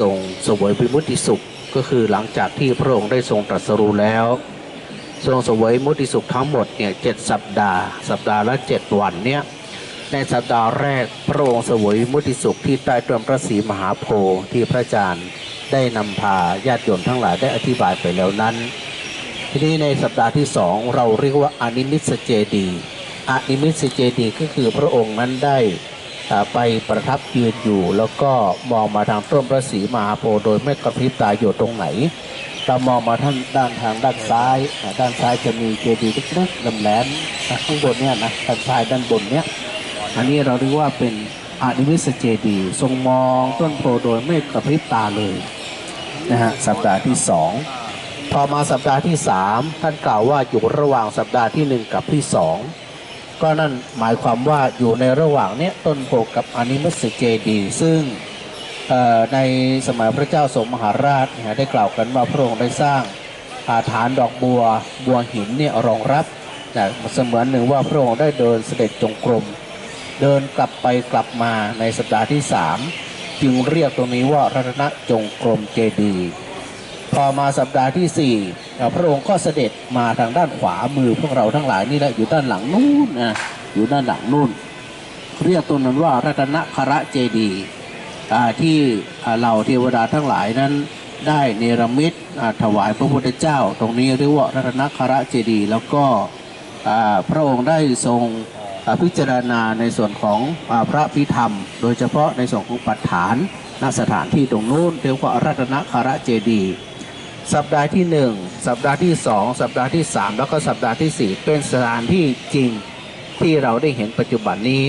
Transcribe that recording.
ทรงสวยวิมุติสุขก็คือหลังจากที่พระองค์ได้ทรงตรัสรู้แล้ว ทรงสวยมุติสุขทั้งหมดเนี่ยเจ็ดสัปดาห์ สัปดาห์ละเจ็ดวันเนี่ยในสัปดาห์แรกพระองค์สวยมุติสุขที่ใต้ต้นพระศรีมหาโพธิ์ที่พระอาจารย์ได้นำพาญาติโยมทั้งหลายได้อธิบายไปแล้วนั้น ทีนี้ในสัปดาห์ที่สองเราเรียกว่าอนิมิสเจดีอนิมิสเจดีก็คือพระองค์นั้นได้ ไปประทับยืนอยู่ แล้วก็มองมาทางต้นพระศรีมหาโพธิ์โดยไม่กระพริบตาอยู่ตรงไหนเรามองมาท่างด้านทางด้านซ้ายด้านซ้ายจะมีเจดีย์เล็กๆแหลมข้างบนเนี่ยนะด้านซ้ายด้านบนเนี่ยอันนี้เราเรียกว่าเป็นอานิมิสเจดีย์ทรงมองต้นโพโดยไม่กระพริบตาเลยนะฮะสัปดาห์ที่สองพอมาสัปดาห์ที่สามท่านกล่าวว่าอยู่ระหว่างสัปดาห์ที่หนึ่งกับที่สอง ก็นั่นหมายความว่าอยู่ในระหว่างเนี้ยต้นโพกับอนิมัสเจดี ซึ่งในสมัยพระเจ้าสมมหาราชนะได้กล่าวกันว่าพระองค์ได้สร้างอาฐานดอกบัวบัวหินเนี่ยรองรับแต่เสมือนหนึ่งว่าพระองค์ได้เดินเสด็จจงกรม เดินกลับไปกลับมาในสัปดาห์ที่สามจึงเรียกตรงนี้ว่ารัตนจงกรมเจดีย์ พอมาสัปดาห์ที่สี่พระองค์ก็เสด็จมาทางด้านขวามือพวกเราทั้งหลายนี่แหละอยู่ด้านหลังนู่นนะอยู่ด้านหลังนู่น เรียกตรงนั้นว่ารัตนคระเจดีที่เหล่าเทวดาทั้งหลายนั้นได้เนรมิตถวายพระพุทธเจ้า ตรงนี้เรียกว่ารัตนคระเจดีแล้วก็พระองค์ได้ทรงพิจารณาในส่วนของอพระพิธรรม โดยเฉพาะในส่วนของปัฏฐานณสถานที่ตรงนู้นเรียกว่ารัตนคระเจดีย์ สัปดาห์ที่หนึ่งสัปดาห์ที่สองสัปดาห์ที่สามแล้วก็สัปดาห์ที่สี่เป็นสถานที่จริงที่เราได้เห็นปัจจุบันนี้